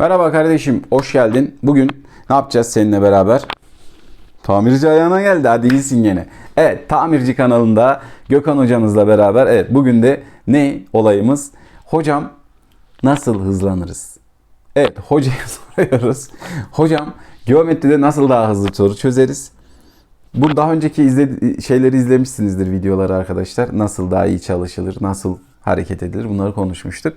Merhaba kardeşim, hoş geldin. Bugün ne yapacağız seninle beraber? Tamirci ayağına geldi, hadi iyisin gene. Evet, Tamirci kanalında Gökhan hocamızla beraber, evet bugün de ne olayımız? Hocam nasıl hızlanırız? Evet, hocaya soruyoruz. Hocam, geometride nasıl daha hızlı soru çözeriz? Bu daha önceki izledi şeyleri izlemişsinizdir videoları arkadaşlar. Nasıl daha iyi çalışılır, nasıl hareket edilir bunları konuşmuştuk.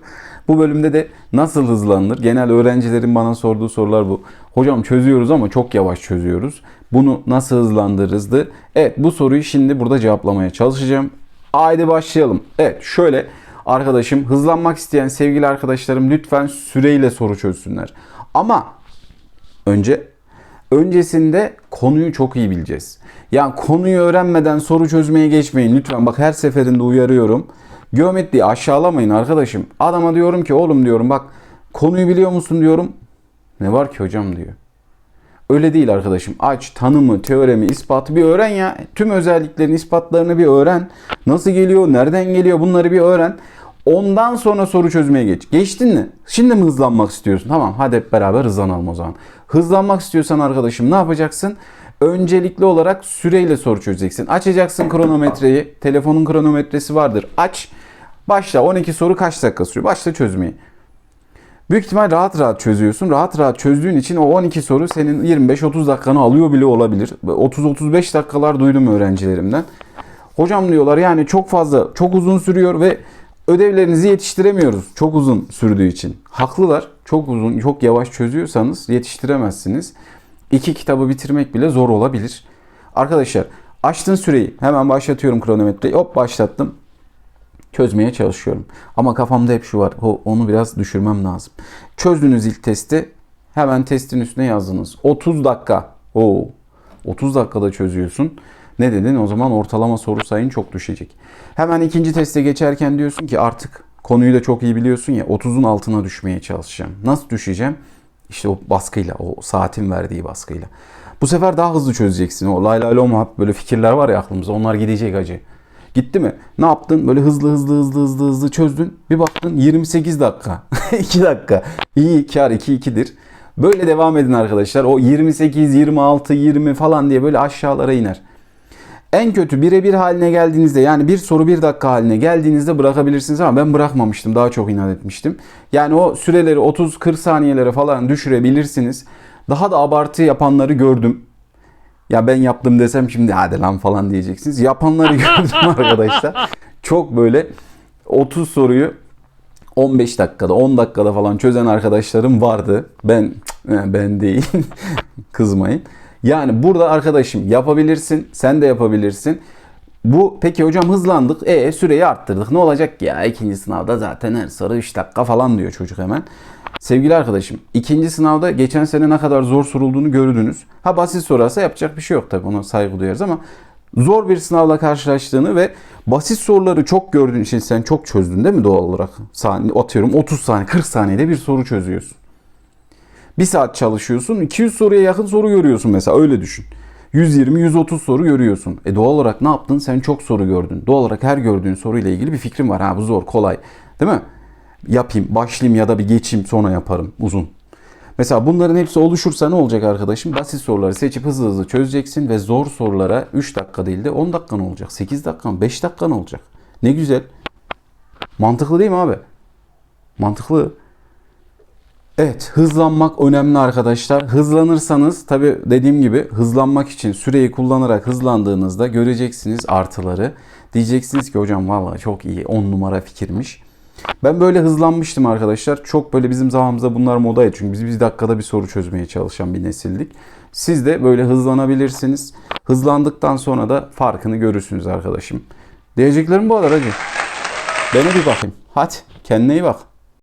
Bu bölümde de nasıl hızlanılır? Genel öğrencilerin bana sorduğu sorular bu. Hocam çözüyoruz ama çok yavaş çözüyoruz. Bunu nasıl hızlandırırızdı? Evet bu soruyu şimdi burada cevaplamaya çalışacağım. Haydi başlayalım. Evet şöyle arkadaşım hızlanmak isteyen sevgili arkadaşlarım lütfen süreyle soru çözsünler. Ama önce öncesinde konuyu çok iyi bileceğiz. Yani konuyu öğrenmeden soru çözmeye geçmeyin lütfen. Bak her seferinde uyarıyorum. Geometriyi aşağılamayın arkadaşım. Adama diyorum ki oğlum diyorum bak konuyu biliyor musun diyorum. Ne var ki hocam diyor. Öyle değil arkadaşım. Aç tanımı, teoremi, ispatı bir öğren ya. Tüm özelliklerin ispatlarını bir öğren. Nasıl geliyor, nereden geliyor bunları bir öğren. Ondan sonra soru çözmeye geç. Geçtin mi? Şimdi mi hızlanmak istiyorsun? Tamam hadi hep beraber hızlanalım o zaman. Hızlanmak istiyorsan arkadaşım ne yapacaksın? Öncelikli olarak süreyle soru çözeceksin. Açacaksın kronometreyi. Telefonun kronometresi vardır. Aç. Başla. 12 soru kaç dakika sürüyor? Başla çözmeyi. Büyük ihtimal rahat rahat çözüyorsun. Rahat rahat çözdüğün için o 12 soru senin 25-30 dakikanı alıyor bile olabilir. 30-35 dakikalar duydum öğrencilerimden. Hocam diyorlar yani çok fazla, çok uzun sürüyor ve ödevlerinizi yetiştiremiyoruz çok uzun sürdüğü için. Haklılar. Çok uzun, çok yavaş çözüyorsanız yetiştiremezsiniz. İki kitabı bitirmek bile zor olabilir. Arkadaşlar açtın süreyi. Hemen başlatıyorum kronometreyi. Hop başlattım çözmeye çalışıyorum. Ama kafamda hep şu var. Onu biraz düşürmem lazım. Çözdünüz ilk testi. Hemen testin üstüne yazdınız. 30 dakika. Oo. 30 dakikada çözüyorsun. Ne dedin? O zaman ortalama soru sayın çok düşecek. Hemen ikinci teste geçerken diyorsun ki artık konuyu da çok iyi biliyorsun ya 30'un altına düşmeye çalışacağım. Nasıl düşeceğim? İşte o baskıyla, o saatin verdiği baskıyla. Bu sefer daha hızlı çözeceksin. O lay lay lom böyle fikirler var ya aklımıza. Onlar gidecek acı. Gitti mi? Ne yaptın? Böyle hızlı hızlı hızlı hızlı hızlı çözdün. Bir baktın 28 dakika. 2 dakika. İyi kar 2-2'dir. Böyle devam edin arkadaşlar. O 28, 26, 20 falan diye böyle aşağılara iner. En kötü birebir haline geldiğinizde yani bir soru bir dakika haline geldiğinizde bırakabilirsiniz ama ben bırakmamıştım. Daha çok inat etmiştim. Yani o süreleri 30-40 saniyelere falan düşürebilirsiniz. Daha da abartı yapanları gördüm. Ya ben yaptım desem şimdi hadi lan falan diyeceksiniz. Yapanları gördüm arkadaşlar. Çok böyle 30 soruyu 15 dakikada 10 dakikada falan çözen arkadaşlarım vardı. Ben ben değil. Kızmayın. Yani burada arkadaşım yapabilirsin. Sen de yapabilirsin. Bu peki hocam hızlandık. E süreyi arttırdık. Ne olacak ya? İkinci sınavda zaten her soru 3 dakika falan diyor çocuk hemen. Sevgili arkadaşım, ikinci sınavda geçen sene ne kadar zor sorulduğunu gördünüz. Ha basit sorarsa yapacak bir şey yok tabii ona saygı duyarız ama zor bir sınavla karşılaştığını ve basit soruları çok gördüğün için sen çok çözdün değil mi doğal olarak? Saniye, atıyorum 30 saniye 40 saniyede bir soru çözüyorsun. Bir saat çalışıyorsun 200 soruya yakın soru görüyorsun mesela öyle düşün. 120-130 soru görüyorsun. E doğal olarak ne yaptın? Sen çok soru gördün. Doğal olarak her gördüğün soruyla ilgili bir fikrin var. Ha bu zor, kolay. Değil mi? Yapayım, başlayayım ya da bir geçeyim sonra yaparım uzun. Mesela bunların hepsi oluşursa ne olacak arkadaşım? Basit soruları seçip hızlı hızlı çözeceksin ve zor sorulara 3 dakika değil de 10 dakika ne olacak? 8 dakika mı? 5 dakika ne olacak? Ne güzel. Mantıklı değil mi abi? Mantıklı. Evet, hızlanmak önemli arkadaşlar. Hızlanırsanız tabi dediğim gibi hızlanmak için süreyi kullanarak hızlandığınızda göreceksiniz artıları. Diyeceksiniz ki hocam vallahi çok iyi 10 numara fikirmiş. Ben böyle hızlanmıştım arkadaşlar. Çok böyle bizim zamanımızda bunlar modaydı. Çünkü biz bir dakikada bir soru çözmeye çalışan bir nesildik. Siz de böyle hızlanabilirsiniz. Hızlandıktan sonra da farkını görürsünüz arkadaşım. Diyeceklerim bu kadar hacı. Bana bir bakayım. Hadi kendine iyi bak.